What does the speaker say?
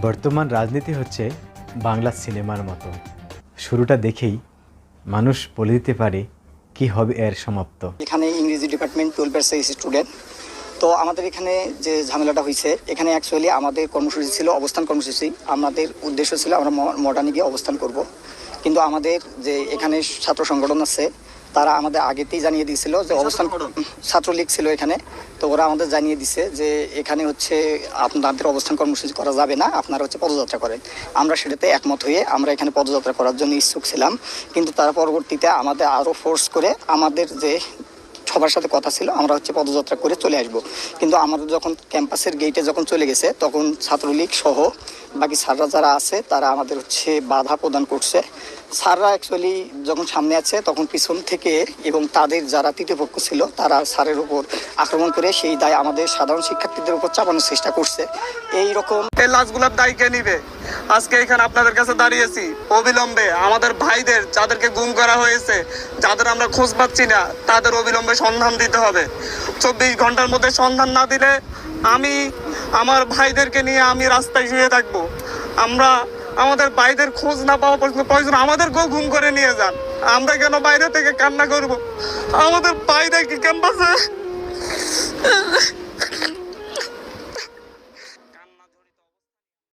বর্তমান রাজনীতি হচ্ছে বাংলা সিনেমার মতো। শুরুটা দেখেই মানুষ বলে দিতে পারে কি হবে এর সমাপ্ত। এখানে ইংরেজি ডিপার্টমেন্ট টুয়েলভের স্টুডেন্ট তো আমাদের এখানে যে ঝামেলাটা হয়েছে এখানে অ্যাকচুয়ালি আমাদের কর্মসূচি ছিল অবস্থান কর্মসূচি। আমাদের উদ্দেশ্য ছিল আমরা ম- মডার্নে গিয়ে অবস্থান করব। কিন্তু আমাদের যে এখানে ছাত্র সংগঠন আছে তারা আমাদের আগেতেই জানিয়ে দিয়েছিল যে অবস্থান ছাত্রলীগ ছিল এখানে। তো ওরা আমাদের জানিয়ে দিছে যে এখানে হচ্ছে আপনাদের অবস্থান কর্মসূচি করা যাবে না আপনারা হচ্ছে পদযাত্রা করেন। আমরা সেটাতে একমত হয়ে আমরা এখানে পদযাত্রা করার জন্য ইচ্ছুক ছিলাম। কিন্তু তারা পরবর্তীতে আমাদের আরও ফোর্স করে আমাদের যে সবার সাথে কথা ছিল, আমরা হচ্ছে পদযাত্রা করে চলে আসব। কিন্তু আমাদের যখন ক্যাম্পাসের গেটে যখন চলে গেছে, তখন ছাত্রলীগ সহ বাকি স্যাররা যারা আছে, তারা আমাদের হচ্ছে বাধা প্রদান করছে। স্যাররা অ্যাকচুয়ালি যখন সামনে আছে, তখন পিছন থেকে এবং তাদের যারা তৃতীয় পক্ষ ছিল, তারা স্যারের উপর আক্রমণ করে সেই দায় আমাদের সাধারণ শিক্ষার্থীদের উপর চাপানোর চেষ্টা করছে। এই রকম এই লাশগুলোর দায় কে নিবে? আজকে এখানে আপনাদের কাছে দাঁড়িয়েছি, অবিলম্বে আমাদের ভাইদের যাদেরকে গুম করা হয়েছে, যাদের আমরা খোঁজ পাচ্ছি না, তাদের অবিলম্বে সন্ধান দিতে হবে। চব্বিশ ঘণ্টার মধ্যে সন্ধান না দিলে আমি আমার ভাইদেরকে নিয়ে আমি রাস্তায় শুয়ে থাকব। আমরা আমাদের বাইরের খোঁজ না পাওয়া পর্যন্ত প্রয়োজন আমাদেরকেও ঘুম করে নিয়ে যান। আমরা কেন বাইরে থেকে কান্না করব? আমাদের বাইরে কি ক্যাম্পাসে